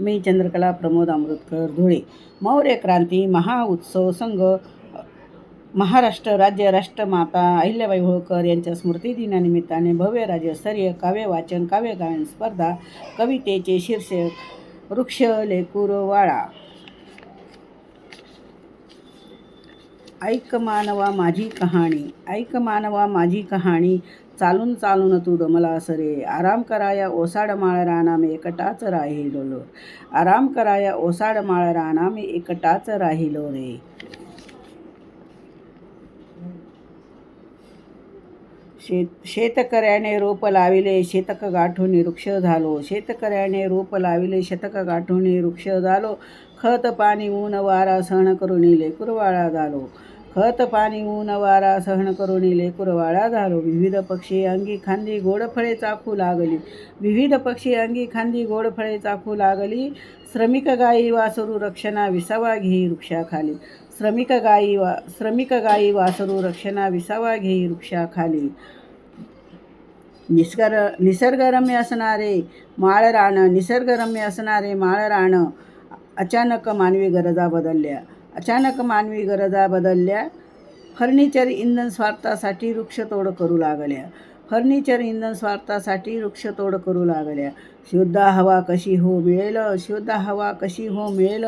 मी चंद्रकला प्रमोद अमृतकर धुळे. मौर्य क्रांती महाउत्सव संघ महाराष्ट्र राज्य राष्ट्रमाता अहिल्याबाई होळकर यांच्या स्मृतिदिनानिमित्ताने भव्य राज्यस्तरीय काव्य वाचन स्पर्धा कवितेचे शीर्षक वृक्ष लेकुरवाळा ऐक मानवा माझी कहाणी ऐक मानवा माझी कहाणी. चालून चालून तू दमला सरे आराम कराया ओसाड माळ राणा मी एकटाच राहिलो आराम कराया ओसाड माळ राणा मी एकटाच राहिलो रे. शेत शेतकऱ्याने रोप लाविले शेतक गाठून वृक्ष झालो. शेतकऱ्याने रोप लाविले शतक गाठून वृक्ष झालो. खत पाणी ऊन वारा सहन करून लेकुरवाळा झालो. खत पाणी ऊन वारा सहन करून लेकुरवाळा झालो. विविध पक्षी अंगी खांदी गोडफळे चाखू लागली. विविध पक्षी अंगी खांदी गोडफळे चाखू लागली. श्रमिक गायी वासरू रक्षणा विसावा घेई वृक्षाखाली. श्रमिक गायी वा श्रमिक गायी वासरू रक्षणा विसावा घेई वृक्षाखाली. निसर्ग निसर्गरम्य असणारे माळराणं निसर्गरम्य असणारे माळराणं अचानक मानवी गरजा बदलल्या. अचानक मानवी गरजा बदलल्या. फर्निचर इंधन स्वार्थासाठी वृक्षतोड करू लागल्या. फर्निचर इंधन स्वार्थासाठी वृक्षतोड करू लागल्या. शुद्ध हवा कशी हो मिळेल? शुद्ध हवा कशी हो मिळेल?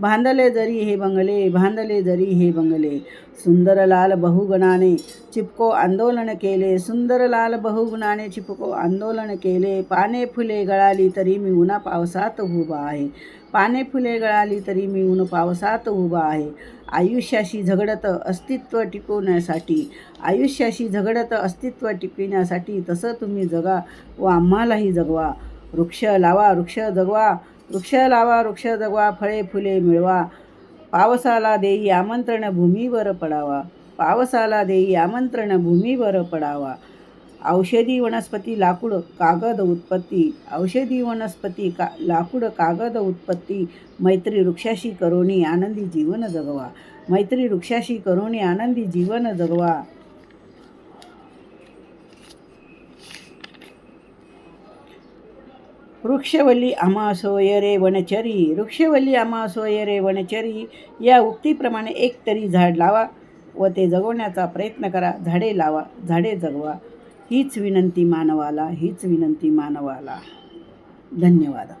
बांधले जरी हे बंगले बांधले जरी हे बंगले. सुंदर लाल बहुगुणाने चिपको आंदोलन केले. सुंदर लाल बहुगुणाने चिपको आंदोलन केले. पाने फुले गळाली तरी मी उन्हा पावसात उभा आहे. पाने फुले गळाली तरी मी ऊन पावसात उभा आहे. आयुष्याशी झगडत अस्तित्व टिकवण्यासाठी आयुष्याशी झगडत अस्तित्व टिकविण्यासाठी तसं तुम्ही जगा व आम्हालाही जगवा. वृक्ष लावा वृक्ष जगवा वृक्ष लावा वृक्ष जगवा फळे फुले मिळवा. पावसाला देई आमंत्रण भूमीवर पडावा. पावसाला देई आमंत्रण भूमीवर पडावा. औषधी वनस्पती लाकूड कागद उत्पत्ती. औषधी वनस्पती का लाकूड कागद उत्पत्ती. मैत्री वृक्षाशी करोणी आनंदी जीवन जगवा. मैत्री वृक्षाशी करोणी आनंदी जीवन जगवा. वृक्षवल्ली आमासोय रे वनचरी वृक्षवल्ली आमासोय रे वनचरी या उक्तीप्रमाणे एक तरी झाड लावा व ते जगवण्याचा प्रयत्न करा झाडे लावा झाडे जगवा हीच विनंती मानवाला हीच विनंती मानवाला धन्यवाद